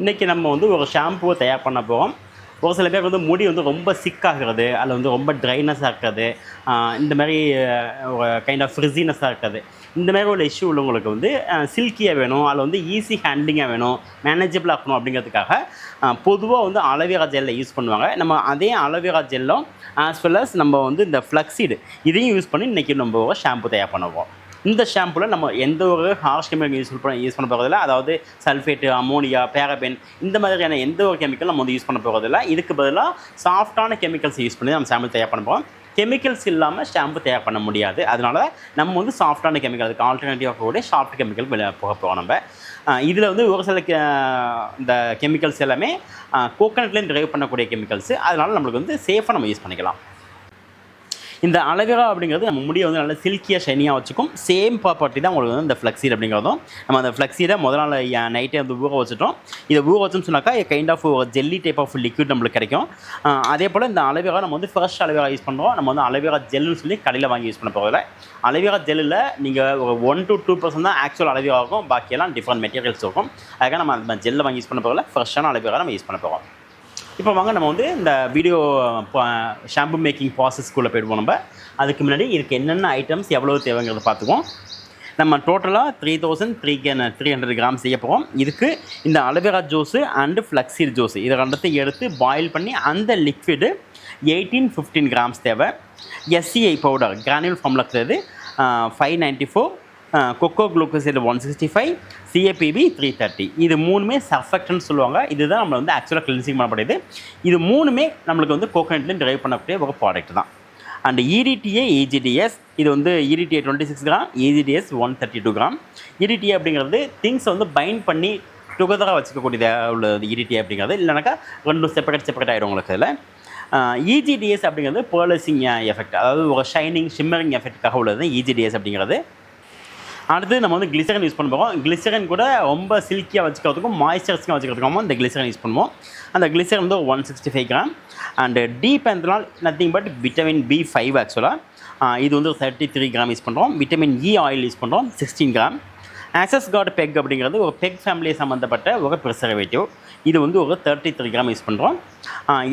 இன்றைக்கி நம்ம வந்து ஒரு ஷாம்புவை தயார் பண்ண போகிறோம் ஒரு சில பேர் வந்து முடி வந்து ரொம்ப சிக்காகிறது அதில் வந்து ரொம்ப ட்ரைனஸாக இருக்கிறது இந்த மாதிரி கைண்ட் ஆஃப் ஃப்ரிஸினஸாக இருக்கிறது. இந்த மாதிரி உள்ள இஷ்யூ உள்ளவங்களுக்கு வந்து சில்கியாக வேணும் அதில் வந்து ஈஸி ஹேண்டிலிங்காக வேணும் மேனேஜபிள் ஆகணும் அப்படிங்கிறதுக்காக பொதுவாக வந்து அலோவேரா ஜெல்லில் யூஸ் பண்ணுவாங்க. நம்ம அதே அலோவேரா ஜெல்லும் ஆஸ் வெல் அஸ் நம்ம வந்து இந்த ஃப்ளக்ஸீடு இதையும் யூஸ் பண்ணி இன்றைக்கி நம்ம ஒரு ஷாம்பு தயார் பண்ணுவோம் இந்த ஷாம்புவில் நம்ம எந்த ஒரு ஹார்ஷ் கெமிக்கல் யூஸ் பண்ண யூஸ் பண்ண போகிறதில்ல அதாவது சல்ஃபேட்டு அமோனியா பேரபென் இந்த மாதிரியான எந்த ஒரு கெமிக்கல் நம்ம வந்து யூஸ் பண்ண போகிறதில்ல இதுக்கு பதிலாக சாஃப்டான கெமிக்கல்ஸ் யூஸ் பண்ணி நம்ம ஷாம்பு தயார் பண்ண போகிறோம் கெமிக்கல்ஸ் இல்லாமல் ஷாம்பு தயார் பண்ண முடியாது. அதனால நம்ம வந்து சாஃப்டான கெமிக்கல் அதுக்கு ஆல்டர்னேட்டிவாக கூட சாஃப்ட் கெமிக்கல் போக போகிறோம் நம்ம. இதில் வந்து ஒரு சில இந்த கெமிக்கல்ஸ் எல்லாமே கோகனட்லேருந்து ட்ரைவ் பண்ணக்கூடிய கெமிக்கல்ஸ் அதனால நம்மளுக்கு வந்து சேஃபாக நம்ம யூஸ் பண்ணிக்கலாம். இந்த அலவேரா அப்படிங்கிறது நம்ம முடியை வந்து நல்லா சில்கியாக ஷைனியாக வச்சுக்கும். சேம் ப்ராப்பர்ட்டி தான் உங்களுக்கு வந்து இந்த ஃப்ளக்ஸீட் அப்படிங்கிறதும். நம்ம அந்த ஃப்ளக்ஸீடை முதல் நாள் நைட்டே வந்து ஊற வச்சுட்டோம். இதை ஊற வச்சோம்னு சொன்னாக்கா kind of jelly type of liquid நம்மளுக்கு கிடைக்கும். அதே போல் இந்த அலவேரா நம்ம வந்து ஃப்ரெஷ் அலவேரா யூஸ் பண்ணுறோம் நம்ம வந்து அலவேரா ஜெல்லுன்னு சொல்லி கடையில் வாங்கி யூஸ் பண்ண போகிறதில்ல அலவேரா ஜெல்லில் நீங்கள் ஒரு ஒன் டு டூ பர்சன்ட் தான் ஆக்சுவல் அலவேரா இருக்கும் பாக்கியெல்லாம் டிஃப்ரெண்ட் மெட்டீரியல்ஸ் இருக்கும் அதுக்காக நம்ம அந்த ஜெல்லை வாங்கி யூஸ் பண்ண போகிறதில்ல ஃப்ரெஷ்ஷான அலவேரா நம்ம யூஸ் பண்ண போகிறோம் இப்போ வாங்க நம்ம வந்து இந்த வீடியோ ஷாம்பு மேக்கிங் ப்ராசஸ்க்குள்ளே போயிடுவோம் நம்ம. அதுக்கு முன்னாடி இதுக்கு என்னென்ன ஐட்டம்ஸ் எவ்வளோ தேவைங்கிறத பார்த்துக்குவோம். நம்ம டோட்டலாக three thousand three three hundred gram செய்ய போகிறோம் இதுக்கு இந்த aloe vera juice and flaxseed juice இதை ரெண்டத்தையும் எடுத்து பாயில் பண்ணி அந்த லிக்விடு எயிட்டீன் ஃபிஃப்டீன் கிராம்ஸ் தேவை. எஸ்சிஐ பவுடர் கிரானியூல் ஃபார்மில் இருக்கிறது five ninety four coco glucoside one sixty five CAPB three thirty இது மூணுமே சர்ஃபெக்ட்னு சொல்லுவாங்க. இதுதான் நம்மளை வந்து ஆக்சுவலாக கிளின்சிங் பண்ணப்படுது இது மூணுமே நம்மளுக்கு வந்து கோகனட்லேருந்து ட்ரைவ் பண்ணக்கூடிய ஒரு ப்ராடக்ட் தான். அண்ட் இடிடிஏ இஜிடிஎஸ் இது வந்து EDTA twenty six gram EGDS one thirty two gram EDTA அப்படிங்கிறது திங்ஸை வந்து பைண்ட் பண்ணி டுகெதராக வச்சுக்கக்கூடியதாக உள்ளது இடிடிஏ அப்படிங்கிறது. இல்லைனாக்கா ரெண்டும் செப்பரேட் செப்பரேட் ஆகிடும் உங்களுக்கு இதில். இஜிடிஎஸ் அப்படிங்கிறது பேர்லசிங் எஃபெக்ட் அதாவது ஒரு ஷைனிங் ஷிம்மரிங் எஃபெக்ட்டுக்காக உள்ளது இஜிடிஎஸ் அப்படிங்கிறது. அடுத்து நம்ம வந்து கிளிசரன் யூஸ் பண்ண போகிறோம் கிளிசரன் கூட ரொம்ப சில்கியாக வச்சுக்கிறதுக்கும் மாய்ஸ்சரைஸிங்காக வச்சுக்கிறதுக்கும் இந்த கிளிசரன் யூஸ் பண்ணுவோம். அந்த கிளிசரன் வந்து one sixty five gram and D panthenol nothing but vitamin B five ஆக்சுவலாக இது வந்து தேர்ட்டி த்ரீ கிராம் யூஸ் பண்ணுறோம் விட்டமின் இ ஆயில் யூஸ் பண்ணுறோம் sixteen gram access card PEG அப்படிங்கிறது ஒரு பெக் ஃபேமிலியை சம்மந்தப்பட்ட ஒரு ப்ரிசர்வேட்டிவ் இது வந்து ஒரு தேர்ட்டி த்ரீ கிராம் யூஸ் பண்ணுறோம்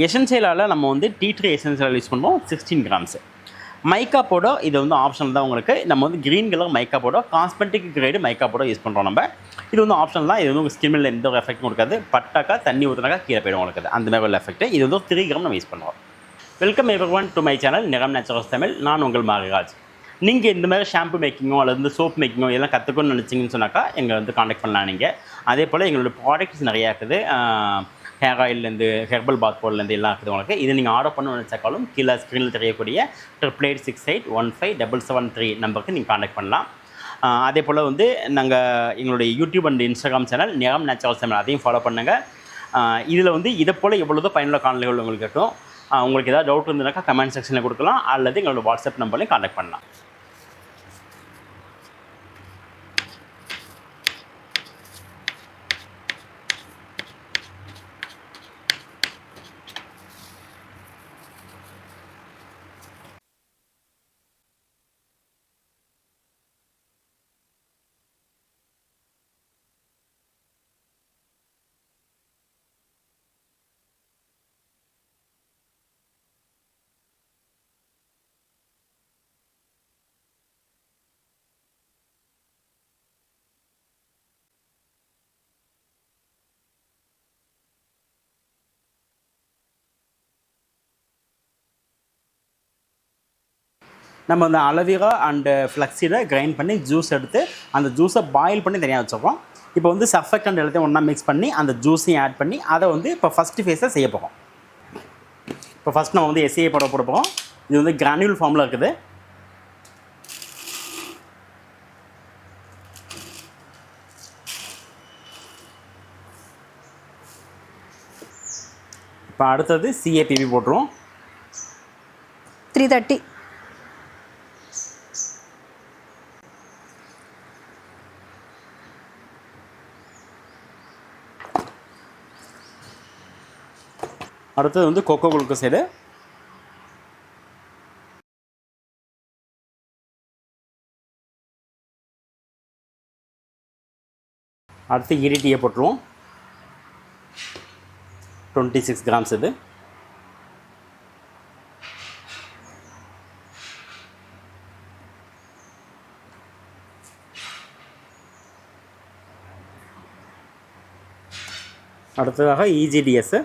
எசென்சியலால் நம்ம வந்து டீ த்ரீ எசென்சியல் யூஸ் பண்ணுறோம் சிக்ஸ்டீன் கிராம்ஸு மைக்கா போடோ இது வந்து ஆப்ஷனல் தான் உங்களுக்கு. நம்ம வந்து green colour mica powder cosmetic grade mica powder use பண்ணுறோம் நம்ம. இது வந்து ஆப்ஷனல் தான். இது வந்து உங்கள் ஸ்கின்ல எந்த ஒரு எஃபெக்ட்டும் கொடுக்காது. பட்டாக்கா தண்ணி ஊற்றினாக்கா கீழே போயிடும் உங்களுக்கு அந்த மாதிரி உள்ள எஃபெக்ட் இது வந்து த்ரீ கிராம் நம்ம யூஸ் பண்ணுறோம் welcome everyone to my channel Niram naturals Tamil நான் உங்கள் மாரிராஜ் நீங்கள் இந்த மாதிரி ஷாம்பு மேக்கிங்கோ அல்லது சோப் மேக்கிங்கோ எல்லாம் கற்றுக்கணும்னு நினச்சிங்கன்னு சொன்னாக்கா எங்களை வந்து காண்டாக்ட் பண்ணலாம் நீங்கள் அதே போல் எங்களோட ப்ராடக்ட்ஸ் நிறையா இருக்குது. ஹேர் ஆயிலேருந்து ஹெர்பல் பாத் பவுடர்லேருந்து எல்லாம் இருக்குது உங்களுக்கு. இது நீங்கள் ஆர்டர் பண்ணணும்னு நினச்சாக்காலும் கீழே ஸ்க்ரீனில் தெரியக்கூடிய triple eight six eight one five double seven three நம்பருக்கு நீங்கள் காண்டாக்ட் பண்ணலாம். அதே போல் வந்து நாங்கள் எங்களுடைய YouTube and Instagram channel Niram natural channel அதையும் ஃபாலோ பண்ணுங்கள் இதில் வந்து இதை போல் எவ்வளோதோ பயனுள்ள காணொலிகள் உங்களுக்கு இருக்கும். உங்களுக்கு ஏதாவது டவுட் இருந்ததுனாக்கா கமெண்ட் செக்ஷனில் கொடுக்கலாம். அல்லது எங்களோட வாட்ஸ்அப் நம்பர்லையும் காண்டாக்ட் பண்ணலாம். நம்ம அந்த அலவீரா அண்டு ஃப்ளக்ஸீடை கிரைண்ட் பண்ணி ஜூஸ் எடுத்து அந்த ஜூஸை பாயில் பண்ணி தனியாக வச்சுருக்கோம் இப்போ வந்து சர்ஃபெக்டண்ட் எல்லாத்தையும் ஒன்றா மிக்ஸ் பண்ணி அந்த ஜூஸையும் ஆட் பண்ணி அதை வந்து இப்போ ஃபஸ்ட்டு ஃபேஸை செய்ய போகிறோம் இப்போ ஃபஸ்ட் நம்ம வந்து எஸ்ஏ போட போட போகிறோம் இது வந்து கிரானியூல் ஃபார்மில் இருக்குது. இப்போ அடுத்தது சிஏபிபி போட்டுருவோம். த்ரீ தேர்ட்டி அடுத்தது வந்து கொக்கோ குளுக்கோசைடு அடுத்து இரிட்டியை போட்டுருவோம். டுவெண்ட்டி சிக்ஸ் கிராம்ஸ் இது. அடுத்ததாக இஜிடிஎஸ்ஸு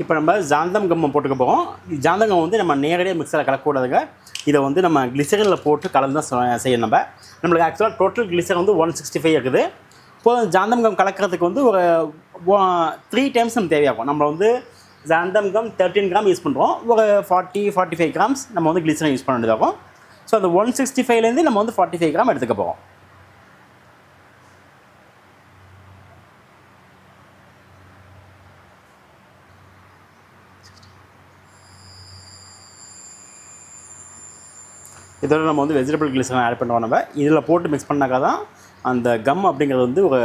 இப்போ நம்ம ஜாந்தம் கம்மை போட்டுக்க போகிறோம் ஜாந்தங்கம் வந்து நம்ம நேரடியாக மிக்சரில் கலக்கக்கூடாதுங்க. இதை வந்து நம்ம கிளிசரினில் போட்டு கலந்து தான் செய்யணும் நம்ம. நம்மளுக்கு ஆக்சுவலாக டோட்டல் கிளிசர் வந்து ஒன் சிக்ஸ்டி ஃபைவ் இருக்குது. இப்போது ஜாந்தம் கம் கலக்கிறதுக்கு வந்து ஒரு த்ரீ டைம்ஸ் நம்ம தேவையாகும். நம்ம வந்து xanthan gum thirteen gram use பண்ணுறோம் ஒரு ஃபார்ட்டி ஃபார்ட்டி ஃபைவ் கிராம்ஸ் நம்ம வந்து கிளிசரின் யூஸ் பண்ண வேண்டியதாகும். ஸோ அந்த ஒன் சிக்ஸ்டி ஃபைவ்லேருந்து நம்ம வந்து ஃபார்ட்டி ஃபைவ் கிராம் எடுத்துக்க போகிறோம் இதோட நம்ம வந்து வெஜிடபிள் கிளிசரின் ஆட் பண்ணுவோம் நம்ம. இதில் போட்டு மிக்ஸ் பண்ணாக்கா தான் அந்த கம் அப்படிங்கிறது வந்து ஒரு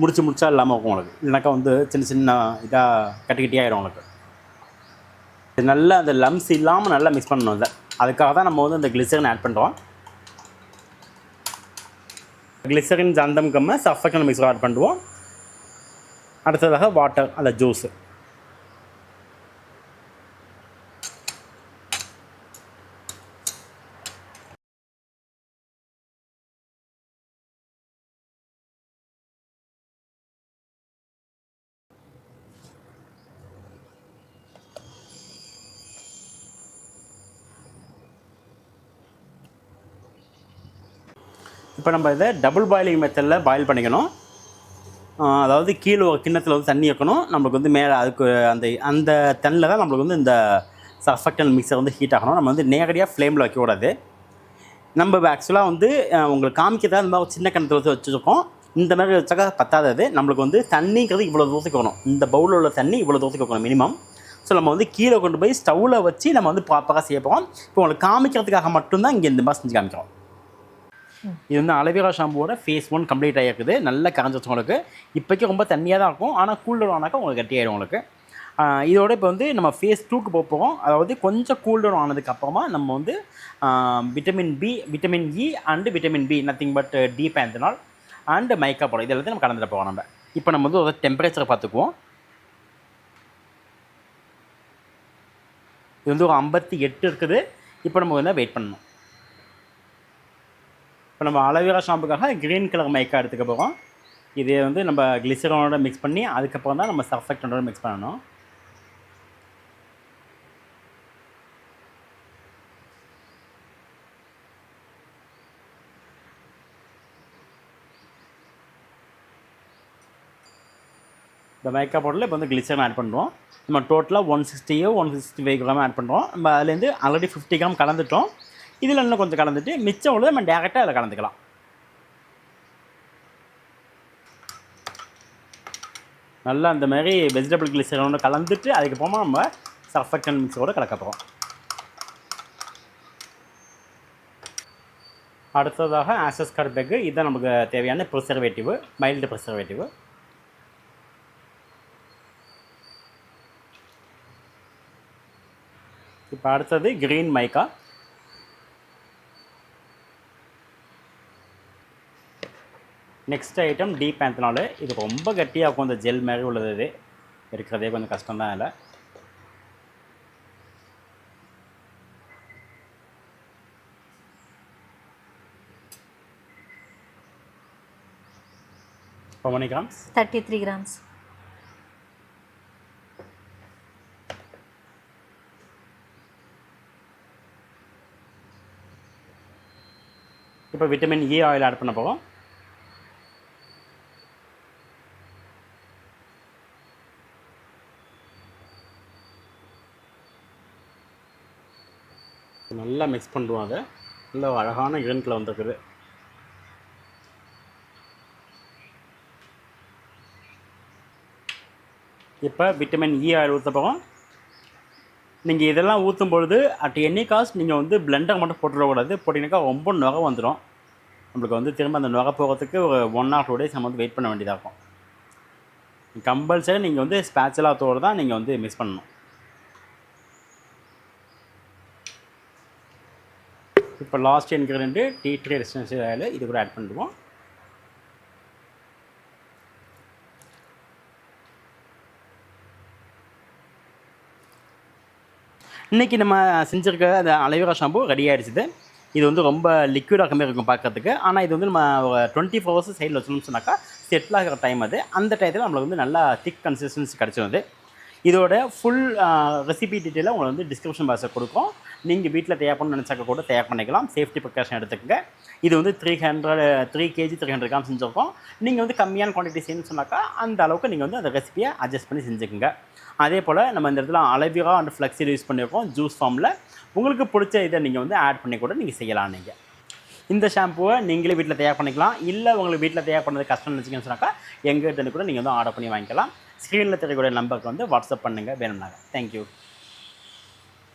முடிச்சு முடிச்சா இல்லாமல் இருக்கும் உங்களுக்கு. இல்லைனாக்கா வந்து சின்ன சின்ன இதாக கட்டி கட்டியாயிடும் உங்களுக்கு. இது நல்லா அந்த லம்ஸ் இல்லாமல் நல்லா மிக்ஸ் பண்ணணும் இதை. அதுக்காக தான் நம்ம வந்து அந்த கிளிசரின் ஆட் பண்ணுறோம் கிளிசரின் ஜந்தம் கம்மை சஃபக்கன் மிக்ஸ் ஆட் பண்ணுவோம். அடுத்ததாக வாட்டர் அந்த ஜூஸு இப்போ நம்ம இதை டபுள் பாயிலிங் மெத்தடில் பாயில் பண்ணிக்கணும். அதாவது கீழே கிண்ணத்தில் வந்து தண்ணி வைக்கணும். நம்மளுக்கு வந்து மேலே அதுக்கு அந்த அந்த தண்ணியில் தான் நம்மளுக்கு வந்து இந்த சர்ஃபெக்டன் மிக்சர் வந்து ஹீட் ஆகணும். நம்ம வந்து நேரடியாக ஃப்ளேமில் வைக்கக்கூடாது நம்ம ஆக்சுவலாக வந்து உங்களுக்கு காமிக்கிறதா இந்த மாதிரி ஒரு சின்ன கிணத்துல வந்து வச்சுருக்கோம். இந்த மாதிரி வச்சாக்கா பத்தாதது. நம்மளுக்கு வந்து தண்ணிங்கிறது இவ்வளோ தூரத்துக்கு வரணும். இந்த பவுலில் உள்ள தண்ணி இவ்வளோ தூரத்துக்கு வரணும் மினிமம் ஸோ நம்ம வந்து கீழே கொண்டு போய் ஸ்டவ்வில் வச்சு நம்ம வந்து ப்ராப்பராக செய்ய போகிறோம் இப்போ உங்களுக்கு காமிக்கிறதுக்காக மட்டும்தான் இங்கே இந்த மாதிரி செஞ்சு காமிக்கிறோம். இது வந்து அலவேரா ஷாம்புவோட ஃபேஸ் ஒன் கம்ப்ளீட் ஆகிருக்குது நல்லா கரைஞ்சிச்சு உங்களுக்கு. இப்போக்கி ரொம்ப தண்ணியாக தான் இருக்கும். ஆனால் கூல்டவுன் ஆனாக்கா உங்களுக்கு கட்டியாயிடும் உங்களுக்கு. இதோட இப்போ வந்து நம்ம ஃபேஸ் டூக்கு போக போகிறோம் அதாவது கொஞ்சம் கூல்டவுன் ஆனதுக்கு அப்புறமா நம்ம வந்து vitamin B vitamin E and vitamin B nothing but D panthenol and mica படம் இது எல்லாத்தையும் நம்ம கலந்துட்டு போகிறோம் நம்ம. இப்போ நம்ம வந்து ஒரு டெம்பரேச்சரை பார்த்துக்குவோம். இது வந்து ஒரு ஐம்பத்தி எட்டு இருக்குது. இப்போ நம்ம வந்து வெயிட் பண்ணணும். இப்போ நம்ம அலவேரா ஷாம்புக்காக க்ரீன் கலர் மைக்காக எடுத்துக்க போகிறோம் இதை வந்து நம்ம கிளிசரோட மிக்ஸ் பண்ணி அதுக்கப்புறம் தான் நம்ம சர்ஃபெக்டனோட மிக்ஸ் பண்ணணும். இந்த மைக்கா பவுடரில் இப்போ வந்து கிளிசரன் ஆட் பண்ணுறோம் நம்ம டோட்டலாக one சிக்ஸ்டியோ one sixty five gram add பண்ணுறோம் நம்ம அதுலேருந்து ஆல்ரெடி ஃபிஃப்டி கிராம் கலந்துட்டோம். இதில் இன்னும் கொஞ்சம் கலந்துட்டு மிச்சம் உள்ளது நம்ம டேரெக்டாக அதில் கலந்துக்கலாம். நல்லா அந்த மாதிரி வெஜிடபிள் கிளிசரோட கலந்துட்டு அதுக்கு அதுக்கப்புறமா நம்ம சர்ஃபெக்டன் மிக்ஸரோட கலக்க போகிறோம் அடுத்ததாக ஆசஸ் கார்பெக்கு இதுதான் நமக்கு தேவையான ப்ரிசர்வேட்டிவ் மைல்டு ப்ரிசர்வேட்டிவ் இப்போ அடுத்தது green mica next item D panthenol இது ரொம்ப கட்டியாக இருக்கும் இந்த ஜெல் மாதிரி உள்ளது இது. இருக்கிறதே கொஞ்சம் கஷ்டம் தான் இல்லை How many grams? Thirty three grams இப்போ விட்டமின் இ ஆயில் ஆட் பண்ண போகிறோம் நல்லா மிக்ஸ் பண்ணுவோம் அதை நல்ல அழகான கிரீன் வந்திருக்குது. இப்போ விட்டமின் இ e ஆயில் ஊற்ற போகும் நீங்கள் இதெல்லாம் ஊற்றும் பொழுது அட் எனி காஸ்ட் நீங்கள் வந்து பிளெண்டர் மட்டும் போட்டுடக்கூடாது போட்டிங்கனாக்கா ரொம்ப நுகை வந்துடும் நம்மளுக்கு வந்து திரும்ப அந்த நுகை போகிறதுக்கு ஒரு ஒன் ஆர் டூ டேஸ் நம்ம வந்து வெயிட் பண்ண வேண்டியதாக இருக்கும். கம்பல்சரி நீங்கள் வந்து ஸ்பேச்சுலாத்தோடு தான் நீங்கள் வந்து மிஸ் பண்ணணும். இப்போ last ingredient tea tree essential oil இது கூட ஆட் பண்ணிடுவோம். இன்றைக்கி நம்ம செஞ்சுருக்க அந்த அலைவரா ஷாம்பு ரெடி ஆகிடுச்சிது இது வந்து ரொம்ப லிக்விடாக மாதிரி இருக்கும் பார்க்கறதுக்கு ஆனால் இது வந்து நம்ம டுவெண்ட்டி ஃபோர் ஹவர்ஸ் சைடில் வச்சோம்னு சொன்னாக்கா செட்டில் ஆகிற டைம் அது. அந்த டயத்தில் நம்மளுக்கு வந்து நல்லா திக் கன்சிஸ்டன்சி கிடச்சிருந்தது இதோட ஃபுல் ரெசிபி டீட்டெயிலாக உங்களுக்கு வந்து டிஸ்கிரிப்ஷன் பாக்ஸில் கொடுக்கும் நீங்கள் வீட்டில் தயார் பண்ணணும்னு நினச்சாக்க கூட தயார் பண்ணிக்கலாம். சேஃப்டி ப்ரிகாஷன் எடுத்துக்கங்க. இது வந்து three hundred three KG three hundred gram செஞ்சுருக்கோம். நீங்கள் வந்து கம்மியான குவான்டிட்டி செய்யணும்னு சொன்னாக்கா அந்த அளவுக்கு நீங்கள் வந்து அந்த ரெசிபியை அட்ஜஸ்ட் பண்ணி செஞ்சுக்கோங்க. அதே போல் நம்ம இந்த இடத்துல அலவிரா அண்ட் ஃப்ளெக்ஸில் யூஸ் பண்ணியிருக்கோம் ஜூஸ் ஃபார்மில் உங்களுக்கு பிடிச்ச இதை நீங்கள் வந்து ஆட் பண்ணி கூட நீங்கள் செய்யலாம் நீங்கள் இந்த ஷாம்புவை நீங்களே வீட்டில் தயார் பண்ணிக்கலாம். இல்லை உங்களுக்கு வீட்டில் தயார் பண்ணது கஷ்டம்னு வச்சுக்கன்னு சொன்னாக்கா எங்கள்கிட்ட கூட நீங்கள் வந்து ஆர்டர் பண்ணி வாங்கிக்கலாம். ஸ்க்ரீனில் தெரியக்கூடிய நம்பருக்கு வந்து வாட்ஸ்அப் பண்ணுங்கள் வேணும்னாங்க தேங்க்யூ